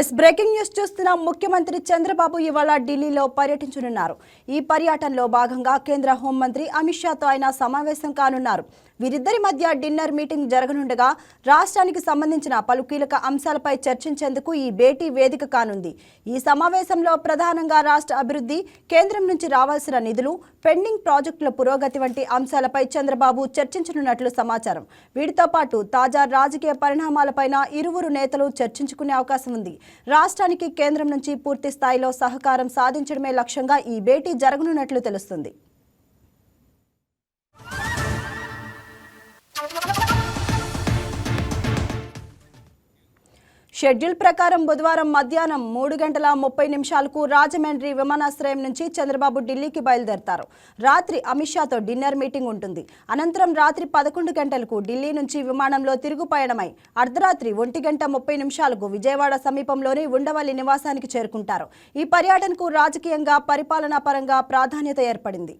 Yes breaking news చూస్తున్న ముఖ్యమంత్రి చంద్రబాబు ఇవాళ ఢిల్లీలో పర్యటించనున్నారు. ఈ పర్యటనలో భాగంగా కేంద్ర హోంమంత్రి అమిత్ షాతో ఆయన సమావేశం కానున్నారు. వీరిద్దరి మధ్య డిన్నర్ మీటింగ్ జరగనుండగా రాష్ట్రానికి సంబంధించిన పలు కీలక అంశాలపై చర్చించేందుకు ఈ భేటీ వేదిక కానుంది. ఈ సమావేశంలో ప్రధానంగా రాష్ట్ర అభివృద్ధి కేంద్రం నుంచి రావాల్సిన నిధులు పెండింగ్ ప్రాజెక్టుల పురోగతి వంటి అంశాలపై చంద్రబాబు చర్చించనున్నట్లు సమాచారం. వీటితో పాటు తాజా రాజకీయ పరిణామాలపైన ఇరువురు నేతలు చర్చించుకునే అవకాశం ఉంది. రాష్ట్రానికి కేంద్రం నుంచి పూర్తి స్థాయిలో సహకారం సాధించడమే లక్ష్యంగా ఈ భేటీ జరగనున్నట్లు తెలుస్తుంది. షెడ్యూల్ ప్రకారం బుధవారం మధ్యాహ్నం మూడు గంటల ముప్పై నిమిషాలకు రాజమండ్రి విమానాశ్రయం నుంచి చంద్రబాబు ఢిల్లీకి బయలుదేరతారు. రాత్రి అమిత్ షాతో డిన్నర్ మీటింగ్ ఉంటుంది. అనంతరం రాత్రి పదకొండు గంటలకు ఢిల్లీ నుంచి విమానంలో తిరుగు పయనమై అర్ధరాత్రి ఒంటి గంట ముప్పై నిమిషాలకు విజయవాడ సమీపంలోని ఉండవల్లి నివాసానికి చేరుకుంటారు. ఈ పర్యటనకు రాజకీయంగా పరిపాలనా పరంగా ప్రాధాన్యత ఏర్పడింది.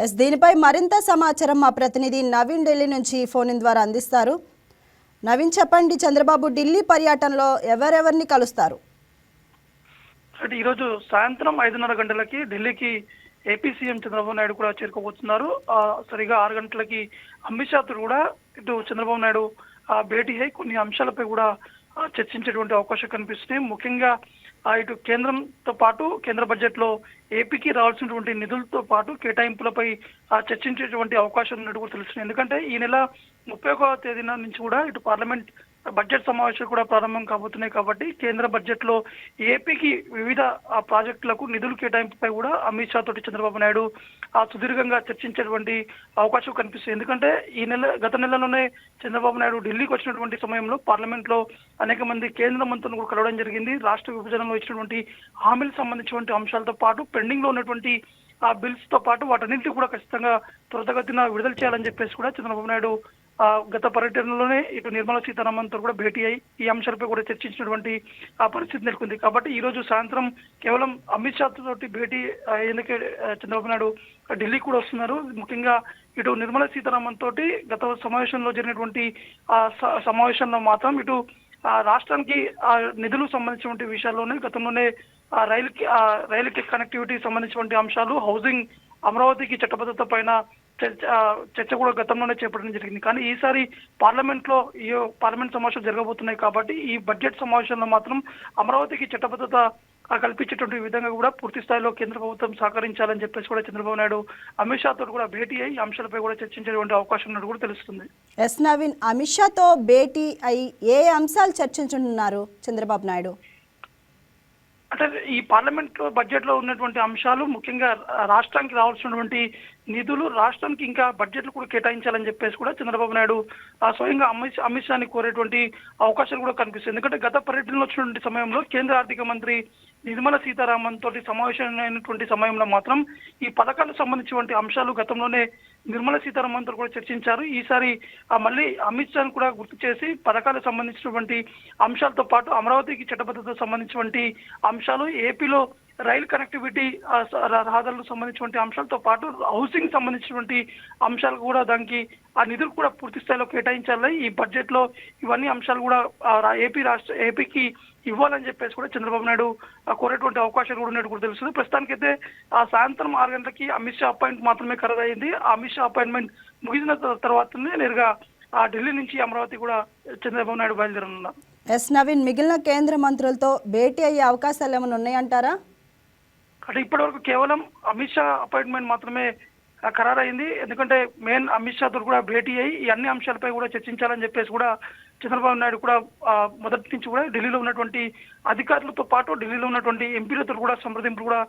ఎస్ దీనిపై మరింత సమాచారం మా ప్రతినిధి నవీన్ ఢిల్లీ నుంచి ఫోన్ ఇన్ ద్వారా అందిస్తారు. నవీన్ చెప్పండి చంద్రబాబు ఢిల్లీ పర్యటనలో ఎవరెవరిని కలుస్తారు? అంటే ఈరోజు సాయంత్రం ఐదున్నర గంటలకి ఢిల్లీకి ఏపీ సీఎం చంద్రబాబు నాయుడు కూడా చేరుకోబోతున్నారు. సరిగా ఆరు గంటలకి అమిత్ షాతో కూడా ఇటు చంద్రబాబు నాయుడు ఆ, భేటీ అయి కొన్ని అంశాలపై కూడా చర్చించేటువంటి అవకాశం కనిపిస్తుంది ముఖ్యంగా ఇటు కేంద్రంతో పాటు కేంద్ర బడ్జెట్లో ఏపీకి రావాల్సినటువంటి నిధులతో పాటు కేటాయింపులపై ఆ, చర్చించేటువంటి అవకాశం ఉన్నట్టు కూడా తెలుస్తుంది ఎందుకంటే ఈ నెల ముప్పై ఒకవ తేదీన నుంచి కూడా ఇటు పార్లమెంట్ బడ్జెట్ సమావేశాలు కూడా ప్రారంభం కాబోతున్నాయి కాబట్టి కేంద్ర బడ్జెట్లో ఏపీకి వివిధ ప్రాజెక్టులకు నిధులు కేటాయింపుపై కూడా అమిత్ షా తోటి చంద్రబాబు నాయుడు ఆ సుదీర్ఘంగా చర్చించేటువంటి అవకాశం కనిపిస్తుంది. ఎందుకంటే ఈ నెల గత నెలలోనే చంద్రబాబు నాయుడు ఢిల్లీకి వచ్చినటువంటి సమయంలో పార్లమెంట్లో అనేక మంది కేంద్ర మంత్రులను కూడా కలవడం జరిగింది. రాష్ట్ర విభజనలో ఇచ్చినటువంటి హామీలకు సంబంధించినటువంటి అంశాలతో పాటు పెండింగ్లో ఉన్నటువంటి ఆ బిల్స్తో పాటు వాటన్నింటినీ కూడా ఖచ్చితంగా త్వరితగతిన విడుదల చేయాలని చెప్పేసి కూడా చంద్రబాబు నాయుడు గత పర్యటనలోనే ఇటు నిర్మలా సీతారామన్తో కూడా భేటీ అయి ఈ అంశాలపై కూడా చర్చించినటువంటి ఆ పరిస్థితి నెలకొంది. కాబట్టి ఈ రోజు సాయంత్రం కేవలం అమిత్ షా తోటి భేటీ ఎందుకే చంద్రబాబు నాయుడు ఢిల్లీ కూడా వస్తున్నారు. ముఖ్యంగా ఇటు నిర్మలా సీతారామన్ తోటి గత సమావేశంలో జరిగినటువంటి ఆ స- సమావేశంలో మాత్రం ఇటు ఆ రాష్ట్రానికి ఆ నిధులు సంబంధించినటువంటి విషయాల్లోనే గతంలోనే ఆ రైలుకి ఆ రైలుకి కనెక్టివిటీ సంబంధించినటువంటి అంశాలు హౌసింగ్ అమరావతికి చట్టబద్ధత పైన చర్చ చర్చ కూడా గతంలోనే చేపట్టడం జరిగింది. కానీ ఈసారి పార్లమెంట్లో ఈ పార్లమెంట్ సమావేశాలు జరగబోతున్నాయి కాబట్టి ఈ బడ్జెట్ సమావేశంలో మాత్రం అమరావతికి చట్టబద్ధత కల్పించేటువంటి విధంగా కూడా పూర్తి స్థాయిలో కేంద్ర ప్రభుత్వం సహకరించాలని చెప్పేసి కూడా చంద్రబాబు నాయుడు అమిత్ షా తో కూడా భేటీ అయ్యి అంశాలపై కూడా చర్చించేటువంటి అవకాశం ఉన్నట్టు కూడా తెలుస్తుంది. ఎస్ నవీన్ అమిత్ షాతో భేటీ అయి ఏ అంశాలు చర్చించనున్నారు చంద్రబాబు నాయుడు? అంటే ఈ పార్లమెంట్ బడ్జెట్లో ఉన్నటువంటి అంశాలు ముఖ్యంగా రాష్ట్రానికి రావాల్సినటువంటి నిధులు రాష్ట్రానికి ఇంకా బడ్జెట్లు కూడా కేటాయించాలని చెప్పేసి కూడా చంద్రబాబు నాయుడు ఆ, స్వయంగా అమిత్ అమిత్ షాని కోరేటువంటి అవకాశాలు కూడా కనిపిస్తుంది ఎందుకంటే గత పర్యటనలో వచ్చినటువంటి సమయంలో కేంద్ర ఆర్థిక మంత్రి నిర్మలా సీతారామన్ తోటి సమావేశమైనటువంటి సమయంలో మాత్రం ఈ పథకాలకు సంబంధించినటువంటి అంశాలు గతంలోనే నిర్మలా సీతారామన్తో కూడా చర్చించారు. ఈసారి మళ్ళీ అమిత్ షాను కూడా గుర్తు చేసి పథకాలకు సంబంధించినటువంటి అంశాలతో పాటు అమరావతికి చట్టబద్ధతకు సంబంధించినటువంటి అంశాలు ఏపీలో రైలు కనెక్టివిటీ ర- రహదారులకు సంబంధించినటువంటి అంశాలతో పాటు హౌసింగ్ సంబంధించినటువంటి అంశాలు కూడా దానికి ఆ నిధులు కూడా పూర్తి స్థాయిలో కేటాయించాలి. ఈ బడ్జెట్లో ఇవన్నీ అంశాలు కూడా ఏపీ రాష్ట్ర ఏపీకి ఇవ్వాలని చెప్పేసి కూడా చంద్రబాబు నాయుడు కోరేటువంటి అవకాశాలు కూడా ఉన్నట్టు కూడా తెలుస్తుంది. ప్రస్తుతానికైతే ఆ సాయంత్రం ఆరు గంటలకి అమిత్ షా అపాయింట్ మాత్రమే ఖరారైంది ఆ అమిత్ షా అపాయింట్మెంట్ ముగిసిన తర్వాత తర్వాతనే నేరుగా ఆ ఢిల్లీ నుంచి అమరావతి కూడా చంద్రబాబు నాయుడు బయలుదేరనున్నారు. ఎస్ నవీన్ మిగిలిన కేంద్ర మంత్రులతో భేటీ అయ్యే అవకాశాలు ఏమైనా ఉన్నాయంటారా? అంటే ఇప్పటివరకు కేవలం అమిత్ షా అపాయింట్మెంట్ మాత్రమే ఖరారైంది. ఎందుకంటే మెయిన్ అమిత్ షా కూడా భేటీ అయ్యి ఈ అన్ని అంశాలపై కూడా చర్చించాలని చెప్పేసి కూడా చంద్రబాబు నాయుడు కూడా మొదటి నుంచి కూడా ఢిల్లీలో ఉన్నటువంటి అధికారులతో పాటు ఢిల్లీలో ఉన్నటువంటి ఎంపీలతో కూడా సంప్రదింపులు కూడా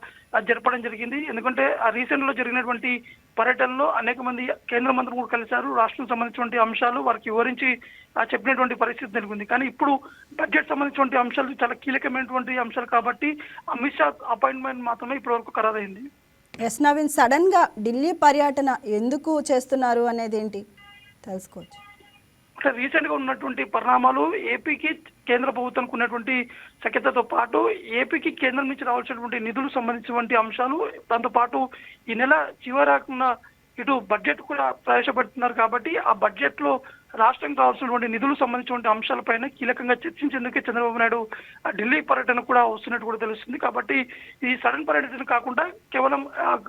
జరపడం జరిగింది. ఎందుకంటే ఆ రీసెంట్లో జరిగినటువంటి పర్యటనలో అనేక మంది కేంద్ర మంత్రులు కూడా కలిశారు. రాష్ట్రం సంబంధించినటువంటి అంశాలు వారికి వివరించి ఆ, చెప్పినటువంటి పరిస్థితి నెలకొంది. కానీ ఇప్పుడు బడ్జెట్ సంబంధించినటువంటి అంశాలు చాలా కీలకమైనటువంటి అంశాలు కాబట్టి అమిత్ షా అపాయింట్మెంట్ మాత్రమే ఇప్పటివరకు ఖరారైంది. ఎస్ నవీన్ సడన్గా ఢిల్లీ పర్యటన ఎందుకు చేస్తున్నారు అనేది ఏంటి? తెలుసుకోవచ్చు. అంటే రీసెంట్గా ఉన్నటువంటి పరిణామాలు ఏపీకి కేంద్ర ప్రభుత్వానికి ఉన్నటువంటి సఖ్యతతో పాటు ఏపీకి కేంద్రం నుంచి రావాల్సినటువంటి నిధులు సంబంధించినటువంటి అంశాలు దాంతో పాటు ఈ నెల చివరాకున్న ఇటు బడ్జెట్ కూడా ప్రవేశపెడుతున్నారు కాబట్టి ఆ బడ్జెట్లో రాష్ట్రం కావాల్సినటువంటి నిధులు సంబంధించినటువంటి అంశాలపైన కీలకంగా చర్చించేందుకే చంద్రబాబు నాయుడు ఆ ఢిల్లీ పర్యటన కూడా వస్తున్నట్టు కూడా తెలుస్తుంది. కాబట్టి ఈ సడన్ పర్యటన కాకుండా కేవలం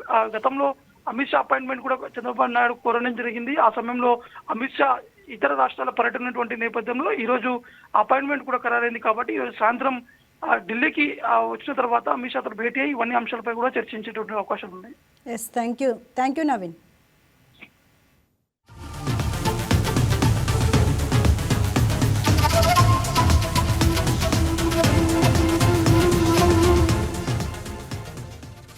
ఆ, గతంలో అమిత్ షా అపాయింట్మెంట్ కూడా చంద్రబాబు నాయుడు కోరడం జరిగింది. ఆ సమయంలో అమిత్ షా ఇతర రాష్ట్రాల పర్యటన నేపథ్యంలో ఈ రోజు అపాయింట్మెంట్ కూడా ఖరారైంది కాబట్టి ఈరోజు సాయంత్రం ఆ, ఢిల్లీకి వచ్చిన తర్వాత అమిత్ షాతో భేటీ అయ్యి ఇవన్నీ అంశాలపై కూడా చర్చించేటువంటి అవకాశం ఉంది yes thank you thank you Naveen